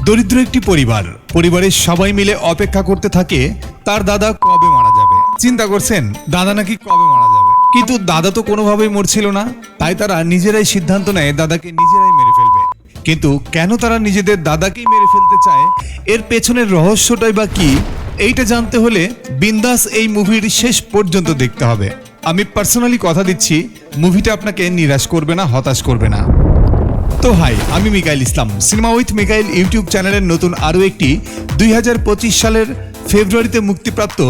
দরিদ্র একটি পরিবার। পরিবারের সবাই মিলে অপেক্ষা করতে থাকে, তার দাদা কবে মারা যাবে? চিন্তা করছেন, দাদা নাকি কবে মারা যাবে? কিন্তু দাদা তো কোনোভাবেই মরছিল না, তাই তারা নিজেরাই সিদ্ধান্ত নেয় দাদাকে নিজেরাই মেরে ফেলবে। কিন্তু কেন তারা নিজেদের দাদাকেই মেরে ফেলতে চায়? এর পেছনের রহস্যটাই বা কি? এইটা জানতে হলে বিন্দাস এই মুভির শেষ পর্যন্ত দেখতে হবে। আমি পার্সোনালি কথা দিচ্ছি, মুভিটা আপনাকে নিরাশ করবে না, হতাশ করবে না। তো হাই, আমি Mikail Islam. Cinema with Mikail YouTube চ্যানেলের নতুন আরও একটি দুই হাজার পঁচিশ সালের ফেব্রুয়ারিতে মুক্তিপ্রাপ্ত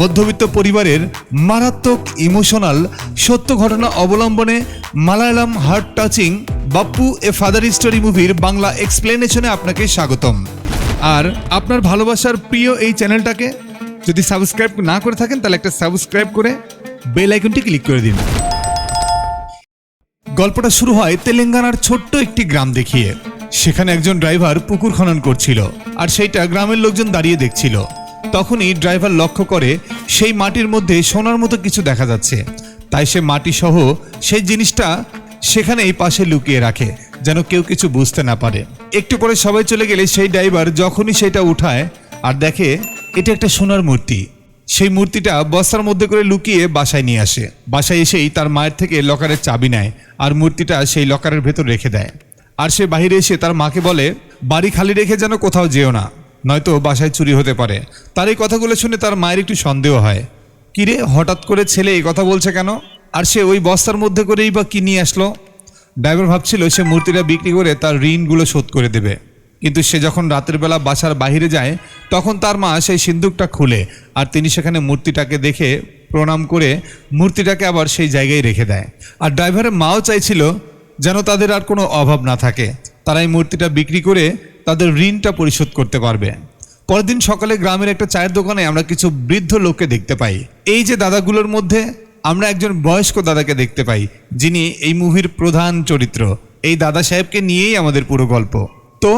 মধ্যবিত্ত পরিবারের মারাত্মক ইমোশনাল সত্য ঘটনা অবলম্বনে Malayalam heart touching Bappu a father story মুভির বাংলা এক্সপ্লেনেশনে আপনাকে স্বাগতম। আর আপনার ভালোবাসার প্রিয় এই চ্যানেলটাকে যদি সাবস্ক্রাইব না করে থাকেন, তাহলে একটা সাবস্ক্রাইব করে বেল আইকনটি ক্লিক করে দিন। গল্পটা শুরু হয় তেলেঙ্গানার ছোট্ট একটি গ্রাম দেখিয়ে। সেখানে একজন ড্রাইভার পুকুর খনন করছিল, আর সেইটা গ্রামের লোকজন দাঁড়িয়ে দেখছিল। তখনই ড্রাইভার লক্ষ্য করে সেই মাটির মধ্যে সোনার মতো কিছু দেখা যাচ্ছে। তাই সে মাটি সহ সেই জিনিসটা সেখানে এই পাশে লুকিয়ে রাখে, যেন কেউ কিছু বুঝতে না পারে। একটু পরে সবাই চলে গেলে সেই ড্রাইভার যখনই সেটা উঠায় আর দেখে, এটা একটা সোনার মূর্তি। সেই মূর্তিটা বস্তার মধ্যে করে লুকিয়ে বাসায় নিয়ে আসে। বাসায় এসেই তার মায়ের থেকে লকারের চাবি নেয় আর মূর্তিটা সেই লকারের ভেতর রেখে দেয়। আর সে বাইরে এসে তার মাকে বলে, বাড়ি খালি রেখে যেন কোথাও যেও না, নয়তো বাসায় চুরি হতে পারে। তার এই কথাগুলো শুনে তার মায়ের একটু সন্দেহ হয়। কিরে হঠাৎ করে ছেলে এই কথা বলছে কেন? আর সে ওই বস্তার মধ্যে করেই বা কি নিয়ে আসলো? ড্রাইভার ভাবছিল সে মূর্তিটা বিক্রি করে তার ঋণগুলো শোধ করে দেবে। কিন্তু সে যখন রাতের বেলা বাসার বাইরে যায়, তখন তার মা সেই সিন্দুকটা খুলে আর তিনি সেখানে মূর্তিটাকে দেখে প্রণাম করে মূর্তিটাকে আবার সেই জায়গায় রেখে দেয়। আর ড্রাইভারের মাও চাইছিল যেন তাদের আর কোনো অভাব না থাকে। তারা এই মূর্তিটা বিক্রি করে তাদের ঋণটা পরিশোধ করতে পারবে। পরের দিন সকালে গ্রামের একটা চায়ের দোকানে আমরা কিছু বৃদ্ধ লোককে দেখতে পাই। এই যে দাদাগুলোর মধ্যে আমরা একজন বয়স্ক দাদাকে দেখতে পাই, যিনি এই মুভির প্রধান চরিত্র। এই দাদা সাহেবকে নিয়েই আমাদের পুরো গল্প। তো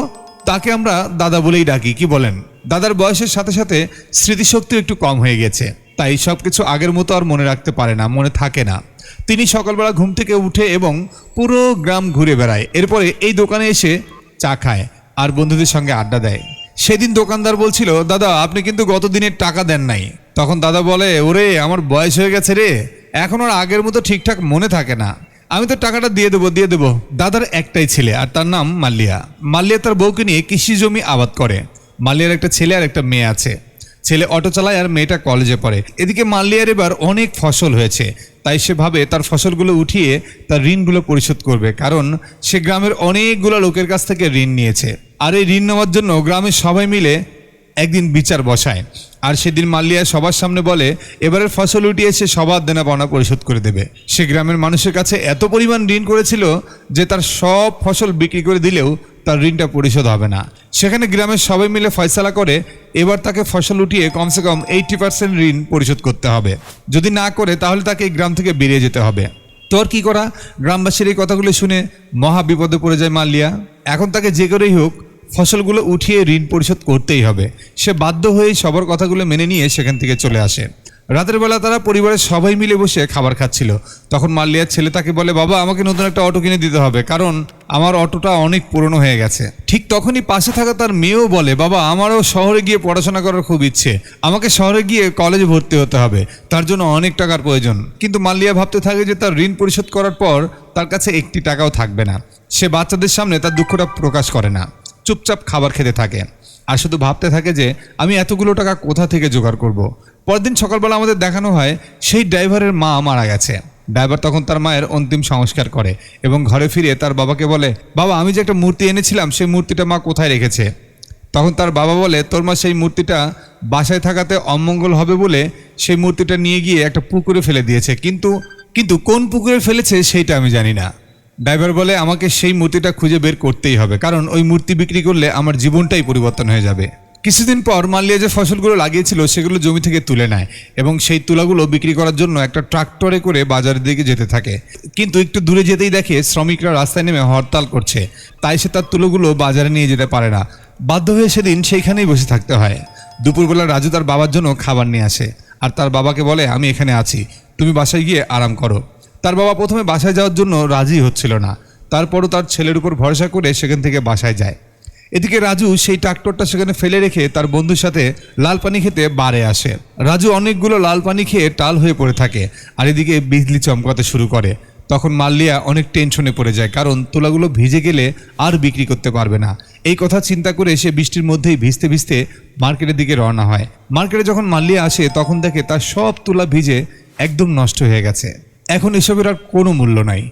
তাকে আমরা দাদা বলেই ডাকি, কি বলেন? দাদার বয়সের সাথে সাথে স্মৃতিশক্তিও একটু কম হয়ে গেছে, তাই সব কিছু আগের মতো আর মনে রাখতে পারে না, মনে থাকে না। তিনি সকালবেলা ঘুম থেকে উঠে এবং পুরো গ্রাম ঘুরে বেড়ায়, এরপরে এই দোকানে এসে চা খায় আর বন্ধুদের সঙ্গে আড্ডা দেয়। সেদিন দোকানদার বলছিল, দাদা, আপনি কিন্তু গত দিনের টাকা দেন নাই। তখন দাদা বলে, ওরে, আমার বয়স হয়ে গেছে রে, এখন আর আগের মতো ঠিকঠাক মনে থাকে না। আমি তো টাকাটা দিয়ে দেবো দিয়ে দেবো। দাদার একটাই ছেলে, আর তার নাম মাল্লিয়া। মাল্লিয়া তার বউকে নিয়ে কৃষি জমি আবাদ করে। মাল্লিয়ার একটা ছেলে আর একটা মেয়ে আছে। ছেলে অটো চালায় আর মেয়েটা কলেজে পড়ে। এদিকে মাল্লিয়ার এবার অনেক ফসল হয়েছে। তাই সে ভাবে তার ফসলগুলো উঠিয়ে তার ঋণগুলো পরিশোধ করবে। কারণ সে গ্রামের অনেকগুলো লোকের কাছ থেকে ঋণ নিয়েছে। আর এই ঋণ নেওয়ার জন্য গ্রামের সবাই মিলে একদিন বিচার বসায়। আর সেদিন মাল্লিয়া সবার সামনে বলে, এবারের ফসল উঠিয়ে সে সবার দেনা পাওনা পরিশোধ করে দেবে। সে গ্রামের মানুষের কাছে এত পরিমাণ ঋণ করেছিল যে তার সব ফসল বিক্রি করে দিলেও তার ঋণটা পরিশোধ হবে না। সেখানে গ্রামের সবাই মিলে ফয়সালা করে, এবার তাকে ফসল উঠিয়ে কমসে কম এইটি পার্সেন্ট ঋণ পরিশোধ করতে হবে। যদি না করে, তাহলে তাকে গ্রাম থেকে বেরিয়ে যেতে হবে। তোর কি করা? গ্রামবাসীর এই কথাগুলো শুনে মহা বিপদে পড়ে যায় মাল্লিয়া। এখন তাকে যে করেই হোক ফসলগুলো উঠিয়ে ঋণ পরিশোধ করতেই হবে। সে বাধ্য হয়ে সবার কথাগুলো মেনে নিয়ে সেখান থেকে চলে আসে। রাতের বেলা তারা পরিবারের সবাই মিলে বসে খাবার খাচ্ছিল। তখন মাল্লিয়ার ছেলে তাকে বলে, বাবা, আমাকে নতুন একটা অটো কিনে দিতে হবে, কারণ আমার অটোটা অনেক পুরনো হয়ে গেছে। ঠিক তখনই পাশে থাকা তার মেয়েও বলে, বাবা, আমারও শহরে গিয়ে পড়াশোনা করার খুব ইচ্ছে। আমাকে শহরে গিয়ে কলেজে ভর্তি হতে হবে। তার জন্য অনেক টাকার প্রয়োজন। কিন্তু মাল্লিয়া ভাবতে থাকে যে তার ঋণ পরিশোধ করার পর তার কাছে একটি টাকাও থাকবে না। সে বাচ্চাদের সামনে তার দুঃখটা প্রকাশ করে না। চুপচাপ খাবার খেতে থাকে। আর শুধু ভাবতে থাকে যে, আমি এতগুলো টাকা কোথা থেকে জোগাড় করব। পরদিন সকালবেলা আমাদের দেখানো হয়, সেই ড্রাইভারের মা মারা গেছে। ড্রাইভার তখন তার মায়ের অন্তিম সংস্কার করে এবং ঘরে ফিরে তার বাবাকে বলে, বাবা, আমি যে একটা মূর্তি এনেছিলাম, সেই মূর্তিটা মা কোথায় রেখেছে? তখন তার বাবা বলে, তোর মা সেই মূর্তিটা বাসায় থাকাতে অমঙ্গল হবে বলে সেই মূর্তিটা নিয়ে গিয়ে একটা পুকুরে ফেলে দিয়েছে। কিন্তু কিন্তু কোন পুকুরে ফেলেছে সেইটা আমি জানি না। ড্রাইভার বলে, আমাকে সেই মূর্তিটা খুঁজে বের করতেই হবে। কারণ ওই মূর্তি বিক্রি করলে আমার জীবনটাই পরিবর্তন হয়ে যাবে। কিছুদিন পর মালিয়া যে ফসলগুলো লাগিয়েছিল, সেগুলো জমি থেকে তুলে নেয় এবং সেই তুলাগুলো বিক্রি করার জন্য একটা ট্রাক্টরে করে বাজারের দিকে যেতে থাকে। কিন্তু একটু দূরে যেতেই দেখে শ্রমিকরা রাস্তায় নেমে হরতাল করছে। তাই সে তার তুলোগুলো বাজারে নিয়ে যেতে পারে না। বাধ্য হয়ে সেদিন সেইখানেই বসে থাকতে হয়। দুপুরবেলা রাজু তার বাবার জন্য খাবার নিয়ে আসে। আর তার বাবাকে বলে, আমি এখানে আছি। তুমি বাসায় গিয়ে আরাম করো। তার বাবা প্রথমে বাসায় যাওয়ার জন্য রাজি হচ্ছিল না। তারপরও তার ছেলের উপর ভরসা করে সেখান থেকে বাসায় যায়। এদিকে রাজু সেই ট্রাক্টরটা সেখানে ফেলে রেখে তার বন্ধুর সাথে লাল পানি খেতে বারে আসে। রাজু অনেকগুলো লাল পানি খেয়ে টাল হয়ে পড়ে থাকে আর এদিকে বিজলি চমকাতে শুরু করে। তখন মাল্লিয়া অনেক টেনশনে পড়ে যায় কারণ তুলাগুলো ভিজে গেলে আর বিক্রি করতে পারবে না। এই কথা চিন্তা করে সে বৃষ্টির মধ্যেই ভিজতে ভিজতে মার্কেটের দিকে রওনা হয়। মার্কেটে যখন মাল্লিয়া আসে তখন দেখে তার সব তুলা ভিজে একদম নষ্ট হয়ে গেছে। এখন এসবের আর কোনো মূল্য নাই।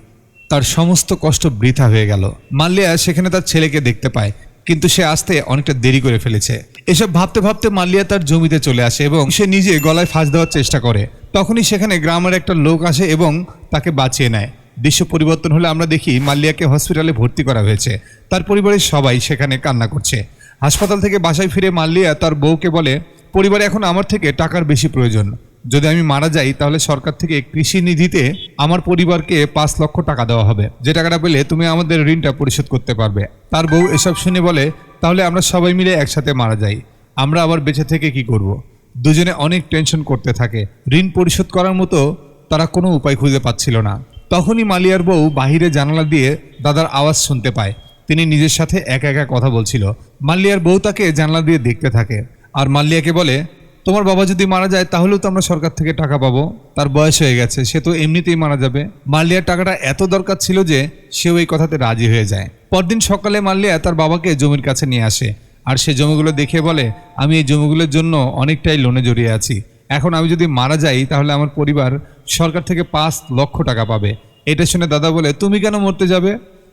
তার সমস্ত কষ্ট বৃথা হয়ে গেল। মাল্লিয়া সেখানে তার ছেলেকে দেখতে পায়, কিন্তু সে আসতে অনেকটা দেরি করে ফেলেছে। এসব ভাবতে ভাবতে মাল্লিয়া তার জমিতে চলে আসে এবং সে নিজে গলায় ফাঁস দেওয়ার চেষ্টা করে। তখনই সেখানে গ্রামের একটা লোক আসে এবং তাকে বাঁচিয়ে নেয়। দৃশ্য পরিবর্তন হলে আমরা দেখি মাল্লিয়াকে হসপিটালে ভর্তি করা হয়েছে। তার পরিবারের সবাই সেখানে কান্না করছে। হাসপাতাল থেকে বাসায় ফিরে মাল্লিয়া তার বউকে বলে, পরিবারে এখন আমার থেকে টাকার বেশি প্রয়োজন। যদি আমি মারা যাই, তাহলে সরকার থেকে কৃষি নিধিতে আমার পরিবারকে পাঁচ লক্ষ টাকা দেওয়া হবে। যে টাকাটা পেলে তুমি আমাদের ঋণটা পরিশোধ করতে পারবে। তার বউ এসব শুনে বলে, তাহলে আমরা সবাই মিলে একসাথে মারা যাই। আমরা আবার বেঁচে থেকে কি করব। দুজনে অনেক টেনশন করতে থাকে। ঋণ পরিশোধ করার মতো তারা কোনো উপায় খুঁজে পাচ্ছিল না। তখনই মালিয়ার বউ বাহিরে জানালা দিয়ে দাদার আওয়াজ শুনতে পায়। তিনি নিজের সাথে একা একা কথা বলছিল। মাল্লিয়ার বউ তাকে জানলা দিয়ে দেখতে থাকে। আর মাল্লিয়াকে বলে তোমার বাবা যদি মারা যায়, তাহলেও তো আমরা সরকার থেকে টাকা পাবো। তার বয়স হয়ে গেছে, সে তো এমনিতেই মারা যাবে। মাল্লিয়ার টাকাটা এত দরকার ছিল যে, সেও এই কথাতে রাজি হয়ে যায়। পরদিন সকালে মাল্লিয়া তার বাবাকে জমির কাছে নিয়ে আসে। আর সে জমিগুলো দেখে বলে, আমি এই জমিগুলোর জন্য অনেকটাই লোনে জড়িয়ে আছি। এখন আমি যদি মারা যাই, তাহলে আমার পরিবার সরকার থেকে পাঁচ লক্ষ টাকা পাবে। এটা শুনে দাদা বলে, তুমি কেন মরতে যাবে?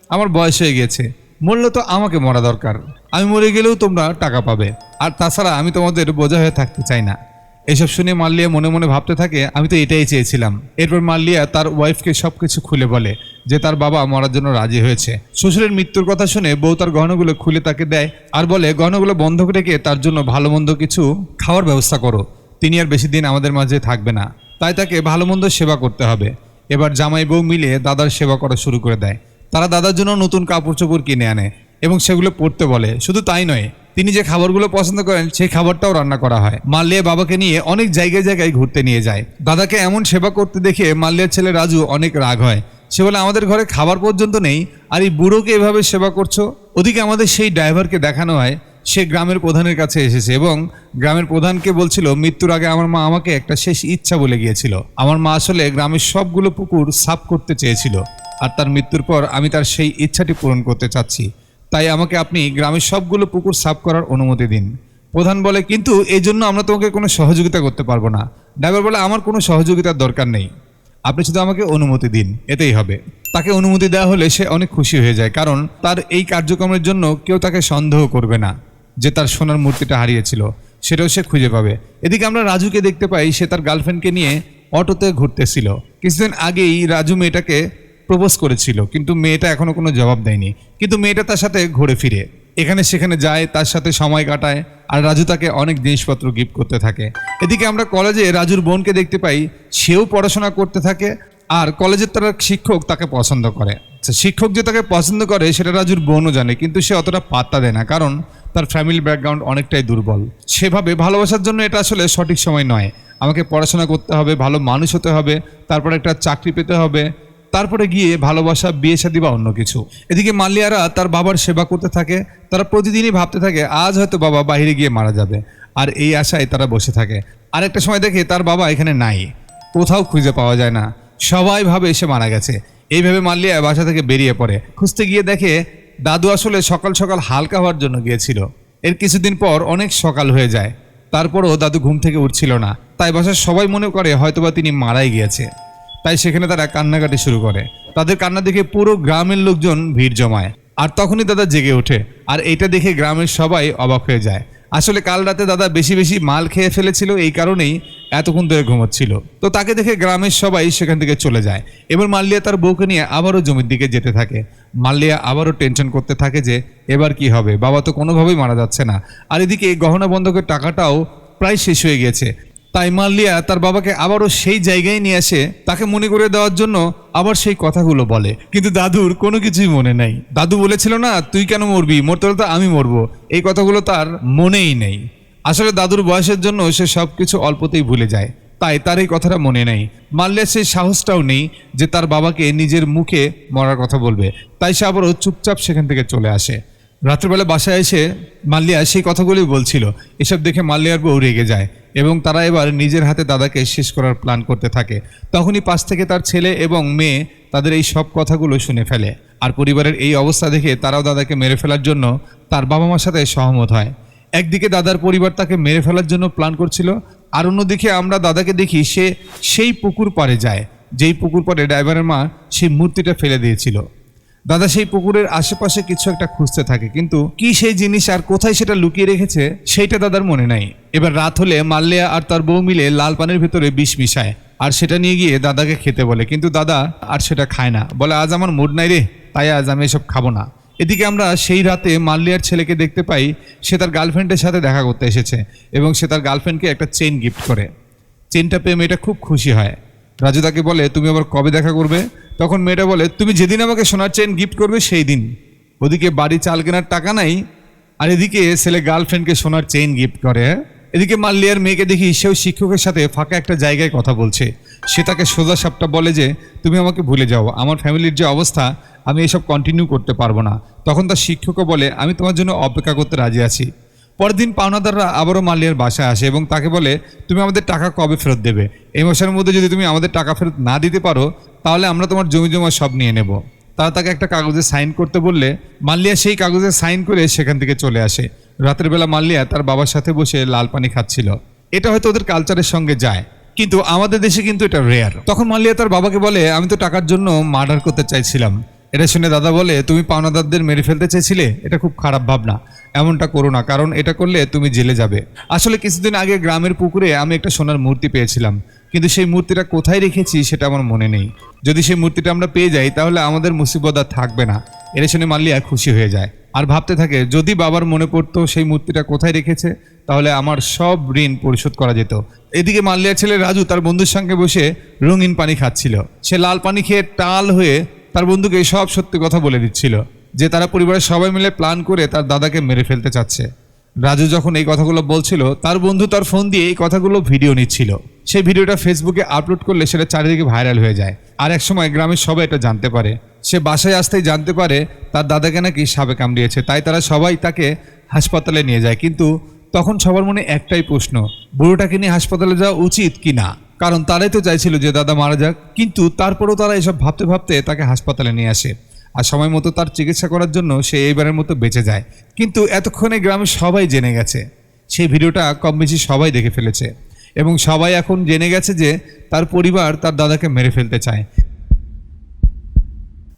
আমার বয়স হয়ে গেছে। মরলে তো আমাকে মরা দরকার। আমি মরে গেলেও তোমরা টাকা পাবে। আর তাছাড়া আমি তোমাদের বোঝা হয়ে থাকতে চাই না। এসব শুনে মাল্লিয়া মনে মনে ভাবতে থাকে, আমি তো এটাই চেয়েছিলাম। এরপর মাল্লিয়া তার ওয়াইফকে সবকিছু খুলে বলে যে তার বাবা মরার জন্য রাজি হয়েছে। শ্বশুরের মৃত্যুর কথা শুনে বউ তার গহনাগুলো খুলে তাকে দেয় আর বলে, গহনাগুলো বন্ধ রেখে তার জন্য ভালো মন্দ কিছু খাওয়ার ব্যবস্থা করো। তিনি আর বেশি দিন আমাদের মাঝে থাকবে না। তাই তাকে ভালো মন্দ সেবা করতে হবে। এবার জামাই বউ মিলে দাদার সেবা করা শুরু করে দেয়। তারা দাদার জন্য নতুন কাপড় চোপড় কিনে আনে এবং সেগুলো পড়তে বলে। শুধু তাই নয়, তিনি যে খাবারগুলো পছন্দ করেন, সেই খাবারটাও রান্না করা হয়। মাল্লিয়া বাবাকে নিয়ে অনেক জায়গায় জায়গায় ঘুরতে নিয়ে যায়। দাদাকে এমন সেবা করতে দেখে মাল্লিয়ার ছেলে রাজু অনেক রাগ হয়। সে বলে, আমাদের ঘরে খাবার পর্যন্ত নেই, আর এই বুড়োকে এভাবে সেবা করছ? ওদিকে আমাদের সেই ড্রাইভারকে দেখানো হয়, সে গ্রামের প্রধানের কাছে এসেছে এবং গ্রামের প্রধানকে বলছিল, মৃত্যুর আগে আমার মা আমাকে একটা শেষ ইচ্ছা বলে গিয়েছিল। আমার মা আসলে গ্রামের সবগুলো পুকুর সাফ করতে চেয়েছিল। আর তার মৃত্যুর পর আমি তার সেই ইচ্ছাটি পূরণ করতে চাচ্ছি। তাই আমাকে আপনি গ্রামের সবগুলো পুকুর সাফ করার অনুমতি দিন। প্রধান বলে, কিন্তু এই জন্য আমরা তোমাকে কোনো সহযোগিতা করতে পারব না। ড্রাইভার বলে, আমার কোনো সহযোগিতার দরকার নেই। আপনি শুধু আমাকে অনুমতি দিন। এতেই হবে। তাকে অনুমতি দেওয়া হলে সে অনেক খুশি হয়ে যায়, কারণ তার এই কার্যক্রমের জন্য কেউ তাকে সন্দেহ করবে না যে তার সোনার মূর্তিটা হারিয়েছিল। সেটাও সে খুঁজে পাবে। এদিকে আমরা রাজুকে দেখতে পাই, সে তার গার্লফ্রেন্ডকে নিয়ে অটোতে ঘুরতেছিল। কিছুদিন আগেই রাজু মেয়েটাকে প্রপোজ করেছিল, কিন্তু মেয়েটা এখনও কোনো জবাব দেয়নি। কিন্তু মেয়েটা তার সাথে ঘুরে ফিরে। এখানে সেখানে যায়, তার সাথে সময় কাটায়, আর রাজু তাকে অনেক জিনিসপত্র গিফট করতে থাকে। এদিকে আমরা কলেজে রাজুর বোনকে দেখতে পাই, সেও পড়াশোনা করতে থাকে, আর কলেজের তার শিক্ষক তাকে পছন্দ করে। শিক্ষক যে তাকে পছন্দ করে, সেটা রাজুর বোনও জানে, কিন্তু সে অতটা পাত্তা দেয় না, কারণ তার ফ্যামিলি ব্যাকগ্রাউন্ড অনেকটাই দুর্বল। সেভাবে ভালোবাসার জন্য এটা আসলে সঠিক সময় নয়। আমাকে পড়াশোনা করতে হবে, ভালো মানুষ হতে হবে, তারপর একটা চাকরি পেতে হবে তারপরে গিয়ে ভালোবাসা, বিয়ে শাদী বা অন্য কিছু। এদিকে মালিয়ারা তার বাবার সেবা করতে থাকে, তারা প্রতিদিনই ভাবতে থাকে, আজ হয়তো বাবা বাইরে গিয়ে মারা যাবে। আর এই আশায় তারা বসে থাকে। আর একটা সময় দেখে তার বাবা এখানে নাই। কোথাও খুঁজে পাওয়া যায় না। সবাই ভাবে এসে মারা গেছে। এইভাবে মাল্লিয়া বাসা থেকে বেরিয়ে পড়ে। খুঁজতে গিয়ে দেখে দাদু আসলে সকাল সকাল হালকা হওয়ার জন্য গিয়েছিল। এর কিছুদিন পর অনেক সকাল হয়ে যায়। তারপরও দাদু ঘুম থেকে উঠছিল না। তাই বাসার সবাই মনে করে হয়তোবা তিনি মারাই গিয়েছে। তাই সেখানে তারা কান্নাকাটি শুরু করে। তাদের কান্না দেখে পুরো গ্রামের লোকজন ভিড় জমায়। আর তখনই দাদা জেগে ওঠে। আর এটা দেখে গ্রামের সবাই অবাক হয়ে যায়। আসলে কাল রাতে দাদা বেশি বেশি মাল খেয়ে ফেলেছিল, এই কারণেই এতক্ষণ ধরে ঘুমোচ্ছিল। তো তাকে দেখে গ্রামের সবাই সেখান থেকে চলে যায়। এবার মাল্লিয়া তার বউকে নিয়ে আবারও জমির দিকে যেতে থাকে। মাল্লিয়া আবারও টেনশন করতে থাকে যে, এবার কি হবে? বাবা তো কোনোভাবেই মারা যাচ্ছে না। আর এদিকে গহনা বন্ধকের টাকাটাও প্রায় শেষ হয়ে গেছে তাই মাল্লিয়া তার বাবাকে আবারও সেই জায়গায় নিয়ে আসে। তাকে মনে করে দেওয়ার জন্য আবার সেই কথাগুলো বলে। কিন্তু দাদুর কোনো কিছুই মনে নেই। দাদু বলেছিল না, তুই কেন মরবি? মরতে তো আমি মরবো। এই কথাগুলো তার মনেই নেই। আসলে দাদুর বয়সের জন্য সে সব কিছু অল্পতেই ভুলে যায়। তাই তার এই কথাটা মনে নেই। মারলে সেই সাহসটাও নেই যে তার বাবাকে নিজের মুখে মরার কথা বলবে। তাই সে আবারও চুপচাপ সেখান থেকে চলে আসে। রাত্রেবেলা বাসায় এসে মাল্লিয়া সেই কথাগুলোই বলছিল। এসব দেখে মাল্লিয়ার বউ রেগে যায়। এবং তারা এবার নিজের হাতে দাদাকে শেষ করার প্ল্যান করতে থাকে। তখনই পাশ থেকে তার ছেলে এবং মেয়ে তাদের এই সব কথাগুলো শুনে ফেলে। আর পরিবারের এই অবস্থা দেখে তারাও দাদাকে মেরে ফেলার জন্য তার বাবা মার সাথে সহমত হয়। একদিকে দাদার পরিবার তাকে মেরে ফেলার জন্য প্ল্যান করছিল, আর অন্যদিকে আমরা দাদাকে দেখি সে সেই পুকুর পাড়ে যায়, যেই পুকুর পাড়ে ড্রাইভারের মা সেই মূর্তিটা ফেলে দিয়েছিল। দাদা, সেই পুকুরের আশেপাশে কিছু একটা খুঁজতে থাকে, কিন্তু কি সেই জিনিস আর কোথায় সেটা লুকিয়ে রেখেছে, সেইটা দাদার মনে নাই। এবার রাত হলে মাল্লিয়া আর তার বউ মিলে লাল পানির ভেতরে বিষ মিশায়, আর সেটা নিয়ে গিয়ে দাদাকে খেতে বলে। কিন্তু দাদা আর সেটা খায় না, বলে, আজ আমার মুড নাই রে, তাই আজ আমি এসব খাব না। এদিকে আমরা সেই রাতে মাল্লিয়ার ছেলেকে দেখতে পাই, সে তার গার্লফ্রেন্ডের সাথে দেখা করতে এসেছে, এবং সে তার গার্লফ্রেন্ডকে একটা চেন গিফট করে। চেনটা পেয়ে মেয়েটা খুব খুশি হয়। রাজু তাকে বলে, তুমি আবার কবে দেখা করবে? তখন মেয়েটা বলে, তুমি যেদিন আমাকে সোনার চেন গিফট করবে, সেই দিন। ওদিকে বাড়ি চাল কেনার টাকা নাই, আর এদিকে ছেলে গার্লফ্রেন্ডকে সোনার চেইন গিফট করে হ্যাঁ? এদিকে মাল্লিয়ার মেয়েকে দেখি সেও শিক্ষকের সাথে ফাঁকা একটা জায়গায় কথা বলছে। সে তাকে সোজা সাপটা বলে যে, তুমি আমাকে ভুলে যাও। আমার ফ্যামিলির যে অবস্থা, আমি এসব কন্টিনিউ করতে পারব না। তখন তার শিক্ষকও বলে, আমি তোমার জন্য অপেক্ষা করতে রাজি আছি। পরের দিন পাওনাদাররা আবারও মালিয়ার বাসায় আসে এবং তাকে বলে, তুমি আমাদের টাকা কবে ফেরত দেবে? এই মাসের মধ্যে যদি তুমি আমাদের টাকা ফেরত না দিতে পারো, তাহলে আমরা তোমার জমি জমা সব নিয়ে নেব। তারা তাকে একটা কাগজে সাইন করতে বললে মাল্লিয়া সেই কাগজে সাইন করে সেখান থেকে চলে আসে। রাতের বেলা মাল্লিয়া তার বাবার সাথে বসে লাল পানি খাচ্ছিল। এটা হয়তো ওদের কালচারের সঙ্গে যায়, কিন্তু আমাদের দেশে কিন্তু এটা রেয়ার তখন মাল্লিয়া তার বাবাকে বলে, আমি তো টাকার জন্য মার্ডার করতে চাইছিলাম। এটা শুনে দাদা বলে, তুমি পাওনাদারদের মেরে ফেলতে চেয়েছিলে? এটা খুব খারাপ ভাবনা। এমনটা করো না, কারণ এটা করলে তুমি জেলে যাবে। আসলে কিছুদিন আগে গ্রামের পুকুরে আমি একটা সোনার মূর্তি পেয়েছিলাম। কিন্তু সেই মূর্তিটা কোথায় রেখেছি সেটা আমার মনে নেই। যদি সেই মূর্তিটা আমরা পেয়ে যাই, তাহলে আমাদের মুসিবত আর থাকবে না। এটা শুনে মাল্লিয়া খুশি হয়ে যায়। আর ভাবতে থাকে, যদি বাবার মনে পড়তো সেই মূর্তিটা কোথায় রেখেছে, তাহলে আমার সব ঋণ পরিশোধ করা যেত। এদিকে মাল্লিয়ার ছেলে রাজু তার বন্ধুর সঙ্গে বসে রঙিন পানি খাচ্ছিল। সে লাল পানি খেয়ে টাল হয়ে তার বন্ধুকে এই সব সত্যি কথা বলে দিচ্ছিল, যে তারা পরিবারের সবাই মিলে প্ল্যান করে তার দাদাকে মেরে ফেলতে চাচ্ছে। রাজু যখন এই কথাগুলো বলছিল, তার বন্ধু তার ফোন দিয়ে এই কথাগুলো ভিডিও নিচ্ছিল। সেই ভিডিওটা ফেসবুকে আপলোড করলে সেটা চারিদিকে ভাইরাল হয়ে যায়। আর এক সময় গ্রামের সবাই এটা জানতে পারে। সে বাসায় আসতেই জানতে পারে তার দাদাকে নাকি সাপে কামড়িয়েছে, তাই তারা সবাই তাকে হাসপাতালে নিয়ে যায়। কিন্তু তখন সবার মনে একটাই প্রশ্ন, বুড়োটাকে নিয়ে হাসপাতালে যাওয়া উচিত কি না কারণ তারাই তো চাইছিল যে দাদা মারা যাক। কিন্তু তারপরেও তারা এসব ভাবতে ভাবতে তাকে হাসপাতালে নিয়ে আসে। আর সময় মতো তার চিকিৎসা করার জন্য সে এইবারের মতো বেঁচে যায়। কিন্তু এতক্ষণে গ্রামে সবাই জেনে গেছে। সেই ভিডিওটা কম বেশি সবাই দেখে ফেলেছে। এবং সবাই এখন জেনে গেছে যে তার পরিবার তার দাদাকে মেরে ফেলতে চায়।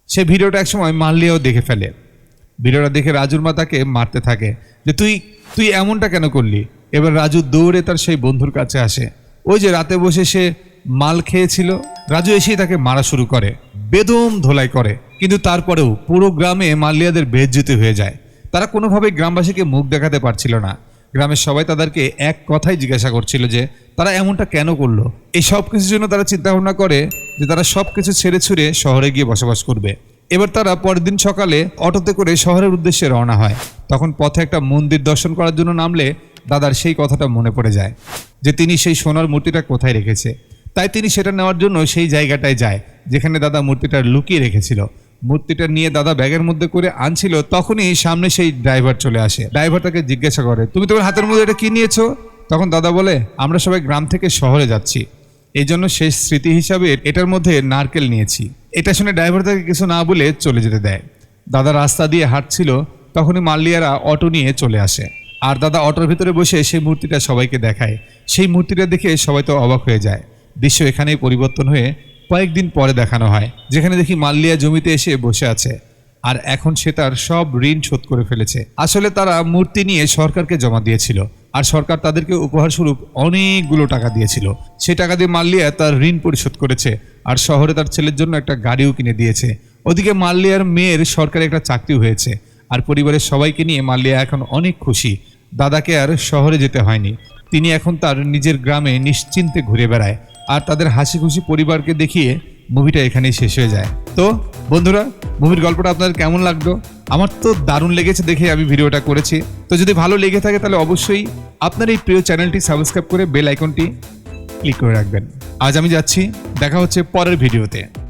সে ভিডিওটা একসময় মারলিয়াও দেখে ফেলে। ভিডিওটা দেখে রাজুর মা তাকে মারতে থাকে। যে তুই তুই এমনটা কেন করলি? এবার রাজু দৌড়ে তার সেই বন্ধুর কাছে আসে। ওই যে রাতে বসে সে মাল খেয়েছিল, রাজু এসেই তাকে মারা শুরু করে, বেদম ধোলাই করে। কিন্তু তারপরেও পুরো গ্রামে মাল্লিয়াদের বেজ্জুতি হয়ে যায়। তারা কোনোভাবে গ্রামবাসীকে মুখ দেখাতে পারছিল না। গ্রামের সবাই তাদেরকে এক কথাই জিজ্ঞাসা করছিল যে, তারা এমনটা কেন করল? এই সব কিছুর জন্য তারা চিন্তা ভাবনা করে যে, তারা সব কিছু ছেড়ে ছুড়ে শহরে গিয়ে বসবাস করবে। এবার তারা পরের দিন সকালে অটোতে করে শহরের উদ্দেশ্যে রওনা হয়। তখন পথে একটা মন্দির দর্শন করার জন্য নামলে দাদার সেই কথাটা মনে পড়ে যায় যে তিনি সেই সোনার মূর্তিটা কোথায় রেখেছে। তাই তিনি সেটা নেওয়ার জন্য সেই জায়গাটায় যায়, যেখানে দাদা মূর্তিটা লুকিয়ে রেখেছিল। মূর্তিটা নিয়ে দাদা ব্যাগের মধ্যে করে আনছিল, তখনই সামনে সেই ড্রাইভার চলে আসে। ড্রাইভার তাকে জিজ্ঞাসা করে, তুমি তোমার হাতের মধ্যে এটা কি নিয়েছো? তখন দাদা বলে, আমরা সবাই গ্রাম থেকে শহরে যাচ্ছি। এই জন্য শেষ স্মৃতি হিসাবে এটার মধ্যে নারকেল নিয়েছি। এটা শুনে ড্রাইভার তাকে কিছু না বলে চলে যেতে দেয়। দাদা রাস্তা দিয়ে হাঁটছিল, তখনই মাল্লিয়ারা অটো নিয়ে চলে আসে। আর দাদা অটোর ভিতরে বসে সেই মূর্তিটা সবাইকে দেখায়। সেই মূর্তিটা দেখে সবাই তো অবাক হয়ে যায়। দৃশ্য এখানেই পরিবর্তন হয়ে কয়েকদিন পরে দেখানো হয়, যেখানে দেখি মাল্লিয়া জমিতে এসে বসে আছে। আর এখন সে তার সব ঋণ শোধ করে ফেলেছে। আসলে তারা মূর্তি নিয়ে সরকারকে জমা দিয়েছিল, আর সরকার তাদেরকে উপহার স্বরূপ অনেকগুলো টাকা দিয়েছিল। সেই টাকা দিয়ে মাল্লিয়া তার ঋণ পরিশোধ করেছে, আর শহরে তার ছেলের জন্য একটা গাড়িও কিনে দিয়েছে। ওদিকে মাল্লিয়ার মেয়ের সরকারি একটা চাকরি হয়েছে, আর পরিবারের সবাইকে নিয়ে মাল্লিয়া এখন অনেক খুশি। দাদাকে আর শহরে যেতে হয়নি। তিনি এখন তার নিজের গ্রামে নিশ্চিন্তে ঘুরে বেড়ায় আর তাদের হাসি খুশি পরিবারকে দেখিয়ে মুভিটা এখানেই শেষ হয়ে যায়। তো, বন্ধুরা, মুভির গল্পটা আপনাদের কেমন লাগল? আমার তো দারুণ লেগেছে দেখে আমি ভিডিওটা করেছি। তো যদি ভালো লেগে থাকে তাহলে অবশ্যই আপনার এই প্রিয় চ্যানেলটি সাবস্ক্রাইব করে বেল আইকনটি ক্লিক করে রাখবেন। আজ আমি যাচ্ছি, দেখা হচ্ছে পরের ভিডিওতে।